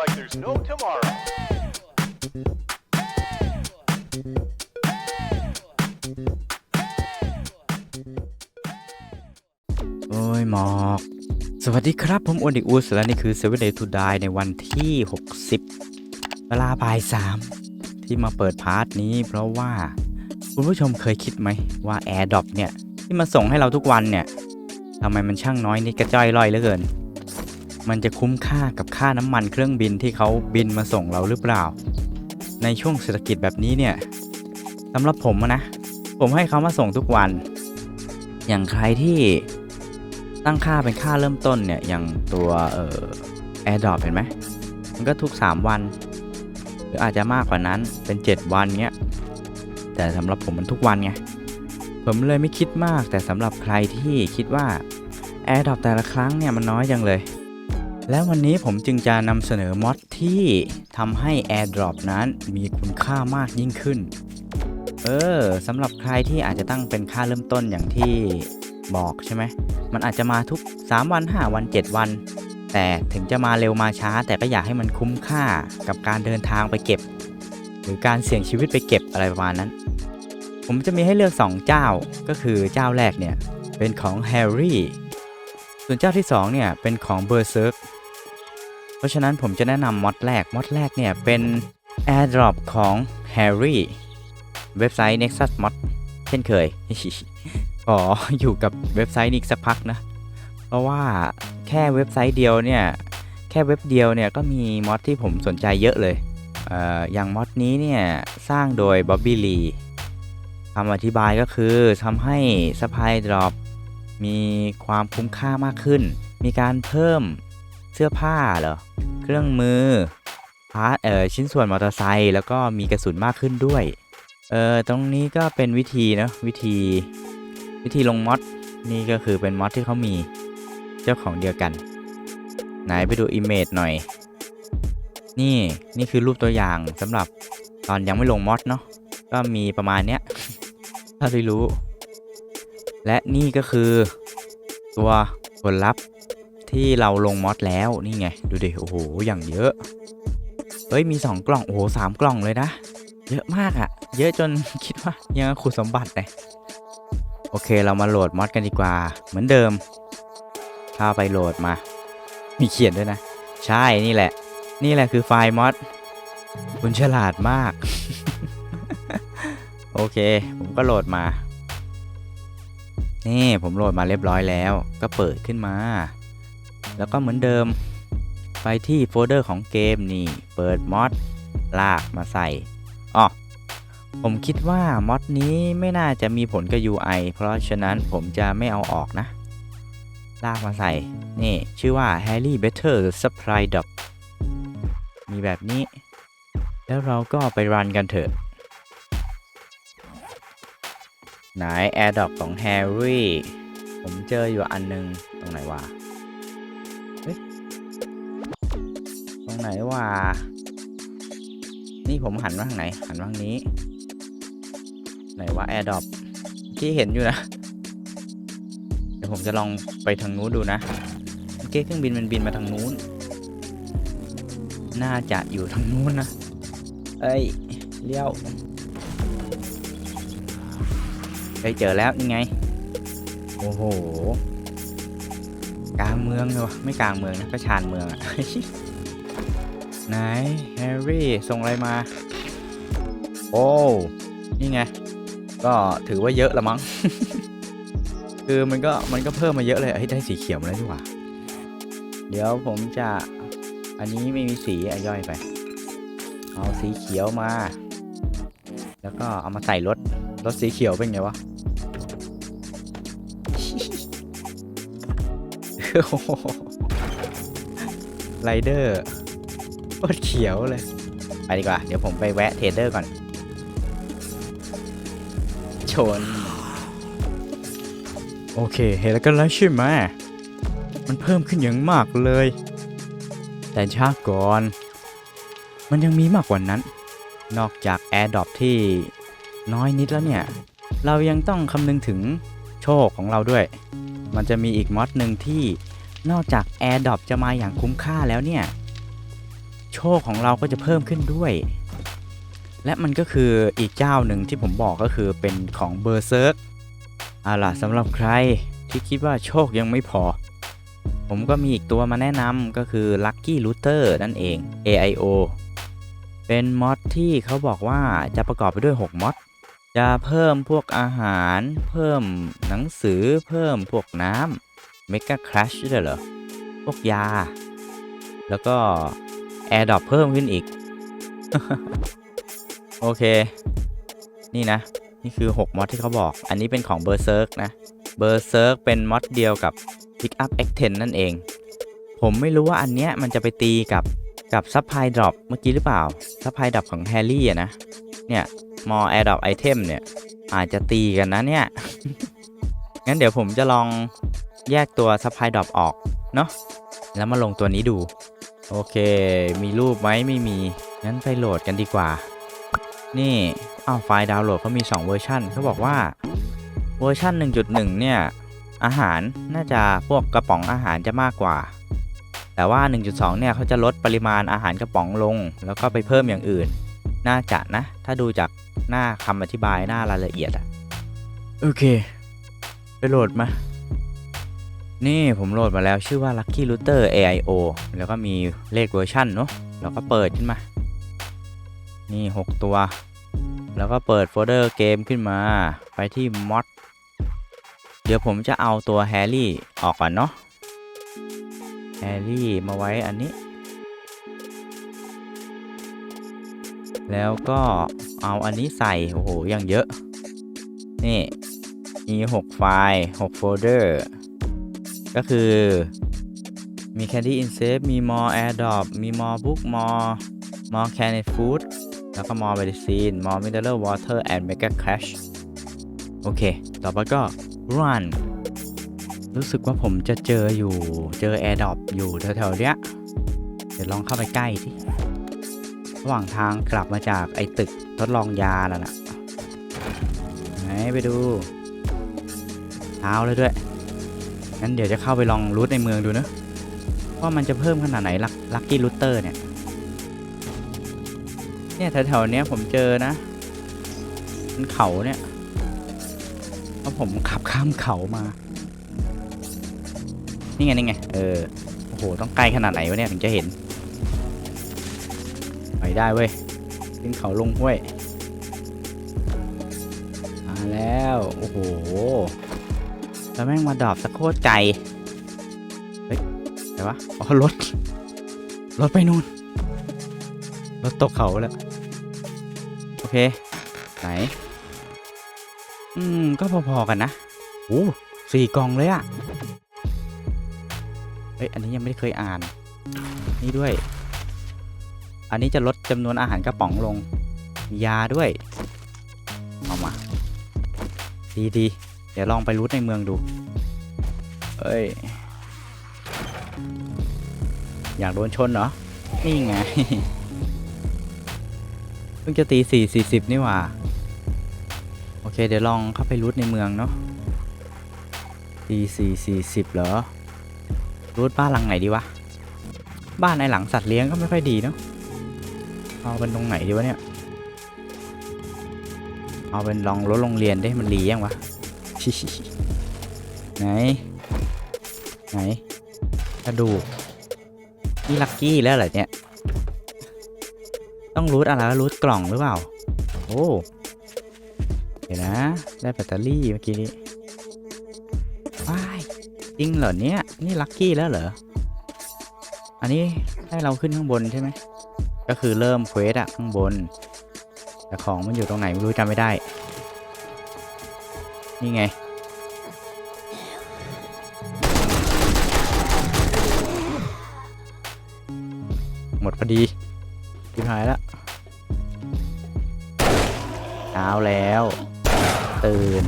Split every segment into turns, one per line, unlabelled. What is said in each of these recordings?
like there's no tomorrow.
โอ้ยหมอก สวัสดีครับ ผมโอนิอุสและนี่คือ Seven Day to Die ในวันที่ 60 เวลาบ่ายสามที่มาเปิดพาร์ทนี้เพราะว่า คุณผู้ชมเคยคิดไหมว่า AirDrop เนี่ย ที่มาส่งให้เราทุกวันเนี่ยทำไมมันช่างน้อยนิดกระจ้อยร่อยเหลือเกิน มันจะคุ้มค่ากับค่าน้ำมันเครื่องบินที่เขาบินมาส่งเราหรือเปล่า ในช่วงเศรษฐกิจแบบนี้เนี่ยสำหรับผมนะผมให้เขามาส่งทุกวัน อย่างใครที่ตั้งค่าเป็นค่าเริ่มต้นเนี่ยอย่างตัวเอ่อ AirDrop เห็นไหมมันก็ทุก 3 วัน หรืออาจจะมากกว่านั้นเป็น 7 วันเงี้ยแต่สำหรับผมมันทุกวันไงผมเลยไม่คิดมากแต่สำหรับใครที่คิดว่า AirDrop แต่ละครั้งเนี่ยมันน้อยจังเลย แล้ววันนี้ผมจึงจะนำเสนอมอดที่ทำให้ AirDrop นั้นมีคุณค่ามากยิ่งขึ้น เออสำหรับใครที่อาจจะตั้งเป็นค่าเริ่มต้นอย่างที่บอกใช่ไหม มันอาจจะมาทุก 3 วัน 5 วัน 7 วัน แต่ถึงจะมาเร็วมาช้า แต่ก็อยากให้มันคุ้มค่ากับการเดินทางไปเก็บ หรือการเสี่ยงชีวิตไปเก็บอะไรประมาณนั้น ผมจะมีให้เลือก 2 เจ้าก็คือเจ้าแรกเนี่ยเป็นของ Harry ส่วนเจ้าที่2เนี่ยเป็นของ Berserk เพราะฉะนั้นผมจะแนะนำมอดแรกมอดแรกเนี่ยเป็น AirDrop ของ Harry เว็บไซต์ Nexus Mod เช่นเคย ขออยู่กับเว็บไซต์นี้อีกสักพักนะ เพราะว่าแค่เว็บไซต์เดียวเนี่ย แค่เว็บเดียวเนี่ยก็มีมอดที่ผมสนใจเยอะเลยเอออย่างมอดนี้เนี่ยสร้างโดย Bobby Lee คำอธิบายก็คือทำให้สปายดรอปมีความคุ้มค่ามากขึ้น มีการเพิ่ม สื้อผ้าเหรอ เครื่องมือพาร์ทเออชิ้นส่วนมอเตอร์ไซค์แล้วก็มีกระสุนมากขึ้นด้วย เออตรงนี้ก็เป็นวิธีเนะวิธีวิธีลงมอดนี่ก็คือเป็นมอดที่เขามีเจ้าของเดียวกัน ไหนไปดูอิมเมจหน่อย นี่นี่คือรูปตัวอย่างสำหรับตอนยังไม่ลงมอดเนาะก็มีประมาณเนี้ยถ้าที่รู้ และนี่ก็คือตัวผลลัพธ์ ที่เราลงมอดแล้วนี่ไง ดูดิโอ้โหอย่างเยอะเฮ้ยมี 2 กล่อง โอ้โหสามกล่องเลยนะ เยอะมากอะเยอะจนคิดว่ายังขุดสมบัติเลยโอเคเรามาโหลดมอดกันดีกว่า เหมือนเดิมเข้าไปโหลดมา มีเขียนด้วยนะ ใช่นี่แหละ นี่แหละคือไฟล์มอดคุณฉลาดมาก โอเค ผมก็โหลดมา นี่ผมโหลดมาเรียบร้อยแล้ว ก็เปิดขึ้นมา แล้วก็เหมือนเดิม ไปที่โฟลเดอร์ของเกมนี่ เปิดมอดลากมาใส่อ๋อผมคิดว่ามอดนี้ไม่น่าจะมีผลกับ UI เพราะฉะนั้นผมจะไม่เอาออกนะ ลากมาใส่ นี่ ชื่อว่า Harry Better Supply Drop มีแบบนี้ แล้วเราก็ไปรันกันเถอะ ไหน AirDrop ของ Harry ผมเจออยู่อันหนึง ตรงไหนวะ ตรงไหนวะนี่ผมหันมาทางไหน หันมาทางนี้ ไหนว่า AirDrop ที่เห็นอยู่นะ เดี๋ยวผมจะลองไปทางนู้นดูนะเมื่อกี้เครื่องบินมันบินมาทางนู้น น่าจะอยู่ทางนู้นนะ เอ้ย เลี้ยวเฮ้ยเจอแล้วนี่ไง โอ้โห กลางเมืองเลยวะไม่กลางเมืองนะก็ชานเมืองอะไหนแฮร์รี่ส่งอะไรมา โอ้นี่ไง ก็ถือว่าเยอะละมั้ง คือมันก็มันก็เพิ่มมาเยอะเลยเฮ้ยได้สีเขียวมาแล้วดีกว่า เดี๋ยวผมจะอันนี้ไม่มีสีอย่อยไป เอาสีเขียวมา แล้วก็เอามาใส่รถรถสีเขียวเป็นไงวะ ไรเดอร์โคตรเขียวเลย ไปดีกว่า เดี๋ยวผมไปแวะเทรดเดอร์ก่อน ชน โอเค เห็นแล้วกันแล้วใช่ไหมมันเพิ่มขึ้นอย่างมากเลย แต่ช้าก่อน มันยังมีมากกว่านั้น นอกจาก AirDrop ที่น้อยนิดแล้วเนี่ย เรายังต้องคำนึงถึงโชคของเราด้วย มันจะมีอีกมอดหนึ่งที่นอกจาก AirDrop จะมาอย่างคุ้มค่าแล้วเนี่ย โชคของเราก็จะเพิ่มขึ้นด้วย และมันก็คืออีกเจ้าหนึ่งที่ผมบอกก็คือเป็นของเบอร์เซิร์กเอาล่ะสำหรับใครที่คิดว่าโชคยังไม่พอ ผมก็มีอีกตัวมาแนะนำก็คือ Lucky Looter นั่นเอง AIO เป็นมอดที่เขาบอกว่าจะประกอบไปด้วย 6มอด จะเพิ่มพวกอาหาร เพิ่มหนังสือเพิ่มพวกน้ำ Mega Crash ด้วยเหรอ พวกยา แล้วก็ Air d r o p เพิ่มขึ้นอีก โอเค นี่นะ นี่คือ 6มอดที่เขาบอก อันนี้เป็นของ Berserk นะ Berserk เป็นมอดเดียวกับ Pick Up X10 นั่นเอง ผมไม่รู้ว่าอันเนี้ยมันจะไปตีกับกับซับไพดรอปเมื่อกี้หรือเปล่าซับไพดรอปของแฮร์รี่อะนะ เนี่ย มอแอร์ดอปไอเทมเนี่ย อาจจะตีกันนะเนี่ย งั้นเดี๋ยวผมจะลองแยกตัวซับไพดอปออก เนาะแล้วมาลงตัวนี้ดู โอเค มีรูปไหมไม่มี งั้นไปโหลดกันดีกว่า นี่อ้าวไฟล์ดาวน์โหลดเขามี 2 เวอร์ชันเขาบอกว่าเวอร์ชัน1.1 เนี่ย อาหารน่าจะพวกกระป๋องอาหารจะมากกว่า แต่ว่า 1.2 เนี่ยเขาจะลดปริมาณอาหารกระป๋องลง แล้วก็ไปเพิ่มอย่างอื่น น่าจะนะ ถ้าดูจาก หน้าคำอธิบายหน้ารายละเอียดอะโอเค ไปโหลดมา นี่ผมโหลดมาแล้วชื่อว่า Lucky Router AIO แล้วก็มีเลขเวอร์ชันเนาะแล้วก็เปิดขึ้นมา นี่ 6 ตัว แล้วก็เปิดโฟลเดอร์เกมขึ้นมา ไปที่ mod เดี๋ยวผมจะเอาตัวแฮร์รี่ออกก่อนเนาะแฮร์รี่มาไว้อันนี้ แล้วก็เอาอันนี้ใส่ โอ้โหอย่างเยอะ นี่ มี 6 ไฟล์ 6 โฟลเดอร์ ก็คือมี Candy in Safe มี More AirDrop มี More Book More More Candy Food แล้วก็ More Medicine More Mineral Water and Mega Crash โอเค ต่อไปก็ Run รู้สึกว่าผมจะเจออยู่ เจอ AirDrop อยู่แถวๆเนี้ย เดี๋ยวลองเข้าไปใกล้ที่ ระหว่างทางกลับมาจากไอ้ตึกทดลองยาแล้วนะไหนไปดูเท้าเลยด้วยงั้นเดี๋ยวจะเข้าไปลองรูทในเมืองดูนะว่ามันจะเพิ่มขนาดไหนลักลักกี้รูเตอร์เนี่ย เนี่ยแถวๆเนี้ยผมเจอนะมันเขาเนี่ยเพราะผมขับข้ามเขามา นี่ไงนี่ไงเออโอ้โหต้องไกลขนาดไหนวะเนี่ยถึงจะเห็น ไปได้เว้ยขึ้นเขาลงห้วย มาแล้ว โอ้โห แล้วแม่งมาดอปสักโคตรไกล เฮ้ยแต่วะอ๋อรถ รถไปนู่น รถตกเขาแล้ว โอเค ไหน อืม ก็พอๆกันนะโอ้สี่กล่องเลยอะเฮ้ย อันนี้ยังไม่ได้เคยอ่าน นี่ด้วย อันนี้จะลดจำนวนอาหารกระป๋องลง มียาด้วย เอามา ดีดีๆเดี๋ยวลองไปรูทในเมืองดู เอ้ย อยากโดนชนเหรอ นี่ไง เพิ่งจะตีสี่สี่สิบนี่หว่า โอเค เดี๋ยวลองเข้าไปรูทในเมืองเนาะตีสี่สี่สิบเหรอรูทบ้านหลังไหนดีวะ บ้านในหลังสัตว์เลี้ยงก็ไม่ค่อยดีเนาะ เอาเป็นตรงไหนดีวะเนี่ย เอาเป็นลองรถโรงเรียนได้มันรียังวะ ไหน ไหนกระดูกนี่ลักกี้แล้วเหรอเนี่ย ต้องรูทอะไรรูทกล่องหรือเปล่า โอ้เดี๋ยวนะ ได้แบตเตอรี่เมื่อกี้นี้ว้ายจริงเหรอเนี่ย นี่ลักกี้แล้วเหรอ อันนี้ให้เราขึ้นข้างบนใช่ไหม ก็คือเริ่มเควสอะข้างบน แต่ของมันอยู่ตรงไหนไม่รู้จำไม่ได้ นี่ไง หมดพอดีทิพหายแล้วเช้าแล้ว ตื่น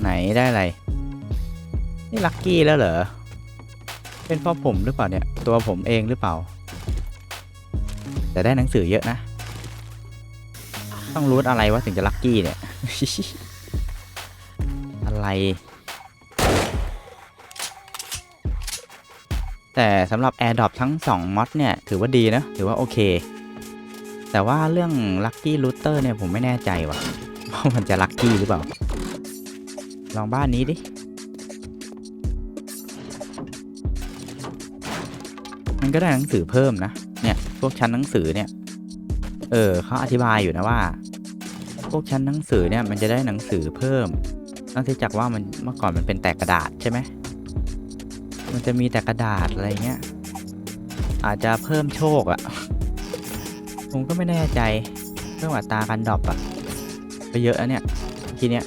ไหนได้อะไร นี่ลัคกี้แล้วเหรอ เป็นเพราะผมหรือเปล่าเนี่ย ตัวผมเองหรือเปล่า แต่ได้หนังสือเยอะนะ ต้องรู้อะไรวะถึงจะลัคกี้เนี่ย อะไร แต่สำหรับ AirDrop ทั้ง 2มอดเนี่ย ถือว่าดีนะ ถือว่าโอเค แต่ว่าเรื่อง Lucky Router เนี่ยผมไม่แน่ใจว่ะว่ามันจะลัคกี้หรือเปล่า ลองบ้านนี้ดิมันก็ได้หนังสือเพิ่มนะ พวกชั้นหนังสือเนี่ย เออเขาอธิบายอยู่นะว่า พวกชั้นหนังสือเนี่ยมันจะได้หนังสือเพิ่มนอกจากว่ามันเมื่อก่อนมันเป็นแต่กระดาษใช่ไหมมันจะมีแต่กระดาษอะไรเงี้ย อาจจะเพิ่มโชคอะผมก็ไม่แน่ใจเรื่องอัตราการดรอปอะไปเยอะอะเนี่ยทีเนี้ย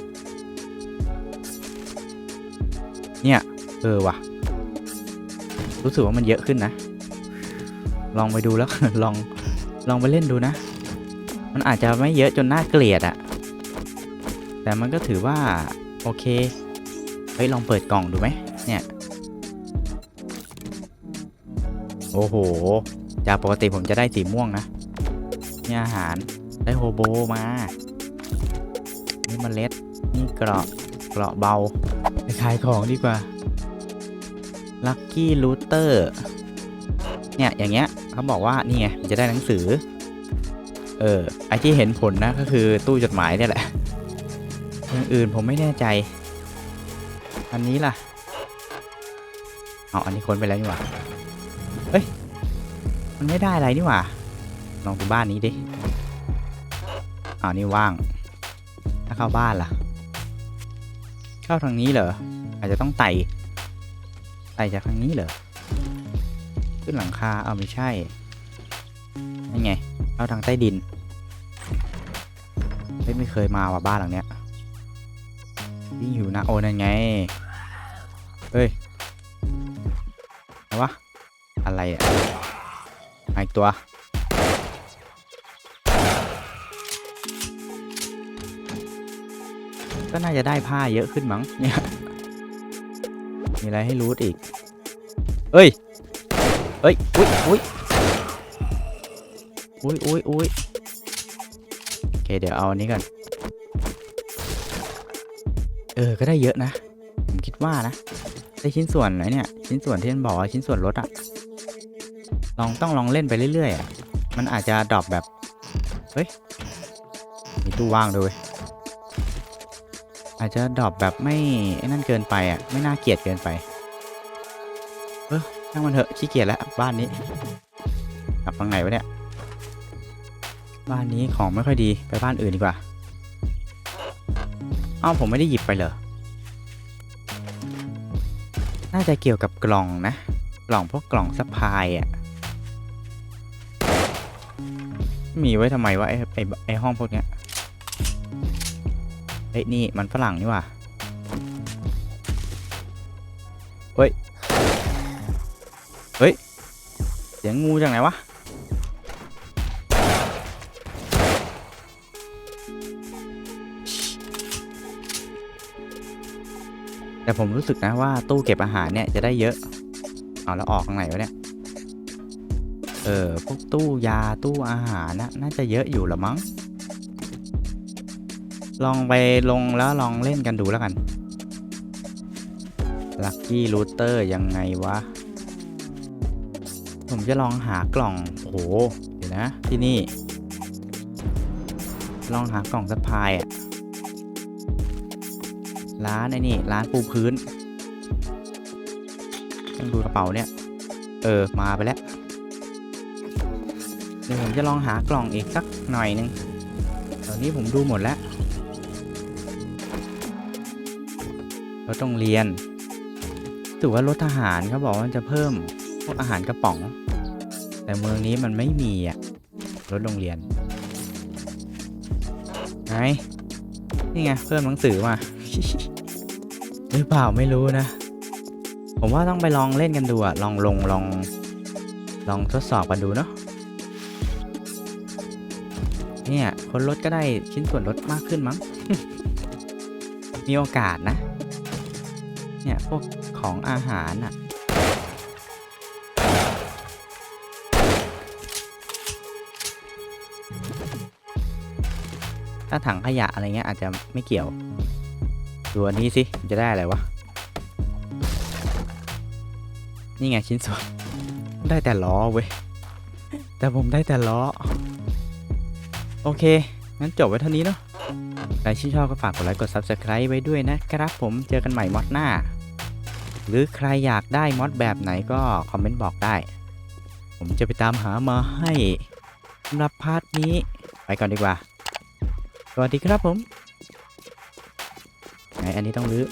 เนี่ย เออว่ะ รู้สึกว่ามันเยอะขึ้นนะ ลองไปดูแล้ว ลองลองไปเล่นดูนะ มันอาจจะไม่เยอะจนน่าเกลียดอะแต่มันก็ถือว่าโอเค เฮ้ยลองเปิดกล่องดูไหมเนี่ย โอ้โห จากปกติผมจะได้สีม่วงนะนี่อาหารได้โฮโบมา นี่เมล็ด นี่เกราะเกราะเบาไปขายของดีกว่าลัคกี้ลูเตอร์เนี่ย อย่างเงี้ย เขาบอกว่านี่ไงจะได้หนังสือ เออไอที่เห็นผลนะก็คือตู้จดหมายเนี่ยแหละอย่างอื่นผมไม่แน่ใจ อันนี้ล่ะเอาอันนี้ค้นไปแล้วนี่หว่าเฮ้ยมันไม่ได้อะไรนี่หว่าลองดูบ้านนี้ดิอ้าวนี่ว่าง ถ้าเข้าบ้านล่ะ เข้าทางนี้เหรออาจจะต้องไต่ไต่จากทางนี้เหรอ ขึ้นหลังคา เอาไม่ใช่นี่ไง เข้าทางใต้ดิน ไม่เคยมาว่ะบ้านหลังเนี้ยวิ่งอยู่นะโอ้นั่นไง เฮ้ยอะไรวะ อะไรเนี่ยอีกตัว ก็น่าจะได้ผ้าเยอะขึ้นมั้งเนี่ย มีอะไรให้รูทอีก เอ้ย เอ้ยอุ้ยอุ้ยอุ้ยอุ้ยอุ้ยโอเคเดี๋ยวเอาอันนี้กันเออ ก็ได้เยอะนะ ผมคิดว่านะ ได้ชิ้นส่วนไหนเนี่ย ชิ้นส่วนที่มันบอกว่าชิ้นส่วนลดอะลองต้องลองเล่นไปเรื่อยๆอะมันอาจจะดรอปแบบ เฮ้ย มีตู้ว่างด้วย อาจจะดรอปแบบไม่นั่นเกินไปอะไม่น่าเกลียดเกินไป ช่างมันเถอะขี้เกียจแล้วบ้านนี้กลับทางไหนวะเนี่ย บ้านนี้ของไม่ค่อยดีไปบ้านอื่นดีกว่าอ้าวผมไม่ได้หยิบไปเหรอ น่าจะเกี่ยวกับกล่องนะ กล่องพวกกล่องซัพพลายอะ มีไว้ทำไมวะไอ้ไอ้ไอ้ห้องพวกเนี้ยเฮ้ยนี่มันฝรั่งนี่ว่าเฮ้ย สียงงูจากไหนวะ แต่ผมรู้สึกนะว่าตู้เก็บอาหารเนี่ยจะได้เยอะ เอาแล้วออกทางไหนวะเนี่ย เออพวกตู้ยาตู้อาหารนะน่าจะเยอะอยู่ละมั้ง ลองไปลงแล้วลองเล่นกันดูแล้วกันลัคกี้รูเตอร์ยังไงวะ ผมจะลองหากล่องโอ้โหเดี๋ยวนะ ที่นี่ ลองหากล่องสะพายอะร้านไอ้นี่ ร้านปูพื้นต้องดูกระเป๋าเนี่ย เออ มาไปแล้ว เดี๋ยวผมจะลองหากล่องอีกสักหน่อยหนึง ตอนนี้ผมดูหมดแล้วรถโรงเรียนถือว่ารถทหารเขาบอกว่าจะเพิ่มพวกอาหารกระป๋อง แต่เมืองนี้มันไม่มีอะรถโรงเรียนไงนี่ไงเพิ่มหนังสือมาหรือเปล่าไม่รู้นะ ผมว่าต้องไปลองเล่นกันดูอะลองลงลอง ลองทดสอบกันดูเนาะเนี่ยคนลดก็ได้ชิ้นส่วนลดมากขึ้นมั้ง มีโอกาสนะ เนี่ยพวกของอาหารอะ ถ้าถังขยะอะไรเงี้ยอาจจะไม่เกี่ยว ดูอันนี้สิจะได้อะไรวะ นี่ไงชิ้นส่วน ได้แต่ล้อเว้ย แต่ผมได้แต่ล้อ โอเค งั้นจบไว้เท่านี้เนาะใครที่ชอบก็ฝากกดไลค์กด Subscribe ไว้ด้วยนะครับผมเจอกันใหม่มอดหน้า หรือใครอยากได้มอดแบบไหนก็คอมเมนต์บอกได้ ผมจะไปตามหามาให้สำหรับพาร์ทนี้ ไปก่อนดีกว่า สวัสดีครับผม ไหนอันนี้ต้องรื้อ